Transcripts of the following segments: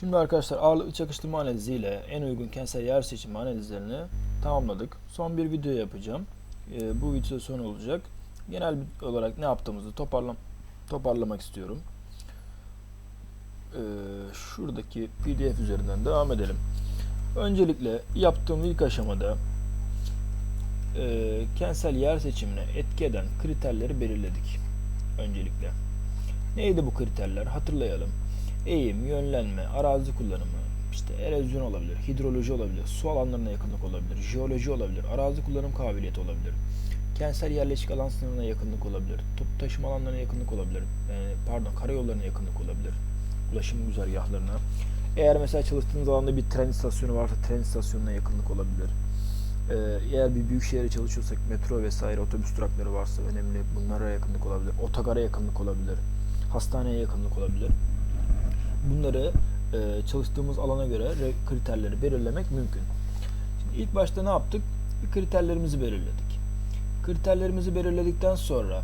Şimdi arkadaşlar ağırlıklı çakıştırma analizi ile en uygun kentsel yer seçimi analizlerini tamamladık. Son bir video yapacağım. Ee, bu video son olacak. Genel olarak ne yaptığımızı toparlam toparlamak istiyorum. Ee, şuradaki PDF üzerinden devam edelim. Öncelikle yaptığım ilk aşamada e, kentsel yer seçimine etki eden kriterleri belirledik. Öncelikle. Neydi bu kriterler? Hatırlayalım. Eğim, yönlenme, arazi kullanımı, işte erozyon olabilir, hidroloji olabilir, su alanlarına yakınlık olabilir, jeoloji olabilir, arazi kullanım kabiliyeti olabilir, kentsel yerleşik alan sınırına yakınlık olabilir, toplu taşıma alanlarına yakınlık olabilir, yani pardon karayollarına yakınlık olabilir, ulaşım güzergahlarına. Eğer mesela çalıştığınız alanda bir tren istasyonu varsa tren istasyonuna yakınlık olabilir. Ee, eğer bir büyük şehre çalışıyorsak metro vesaire otobüs durakları varsa önemli bunlara yakınlık olabilir, otogara yakınlık olabilir, hastaneye yakınlık olabilir bunları e, çalıştığımız alana göre re- kriterleri belirlemek mümkün. Şimdi ilk başta ne yaptık? Bir kriterlerimizi belirledik. Kriterlerimizi belirledikten sonra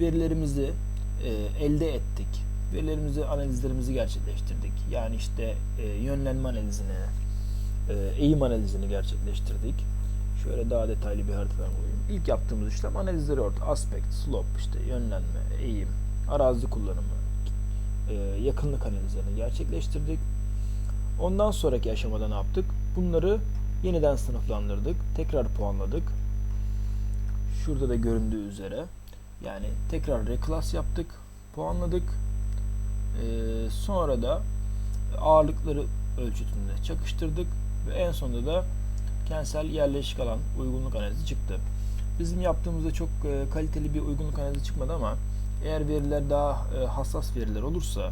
verilerimizi e, elde ettik. Verilerimizi, analizlerimizi gerçekleştirdik. Yani işte e, yönlenme analizini, e, eğim analizini gerçekleştirdik. Şöyle daha detaylı bir harita koyayım. İlk yaptığımız işlem analizleri orada. Aspect, slope, işte yönlenme, eğim, arazi kullanımı, e, yakınlık analizlerini gerçekleştirdik. Ondan sonraki aşamada ne yaptık? Bunları yeniden sınıflandırdık. Tekrar puanladık. Şurada da göründüğü üzere. Yani tekrar reclass yaptık. Puanladık. E, sonra da ağırlıkları ölçütünde çakıştırdık. Ve en sonunda da kentsel yerleşik alan uygunluk analizi çıktı. Bizim yaptığımızda çok e, kaliteli bir uygunluk analizi çıkmadı ama eğer veriler daha e, hassas veriler olursa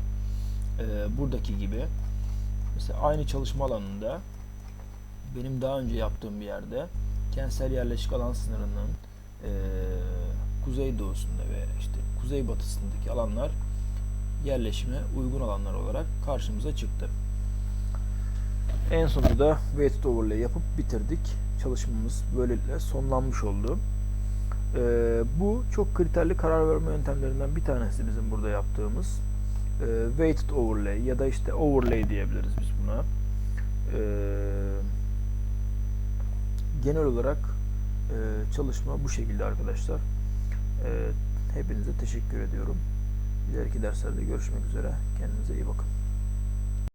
e, buradaki gibi mesela aynı çalışma alanında benim daha önce yaptığım bir yerde kentsel yerleşik alan sınırının e, kuzeydoğusunda ve işte kuzeybatısındaki alanlar yerleşime uygun alanlar olarak karşımıza çıktı. En sonunda da weighted overlay yapıp bitirdik. Çalışmamız böylelikle sonlanmış oldu. Ee, bu çok kriterli karar verme yöntemlerinden bir tanesi bizim burada yaptığımız. Ee, weighted overlay ya da işte overlay diyebiliriz biz buna. Ee, genel olarak e, çalışma bu şekilde arkadaşlar. Ee, hepinize teşekkür ediyorum. İleriki derslerde görüşmek üzere. Kendinize iyi bakın.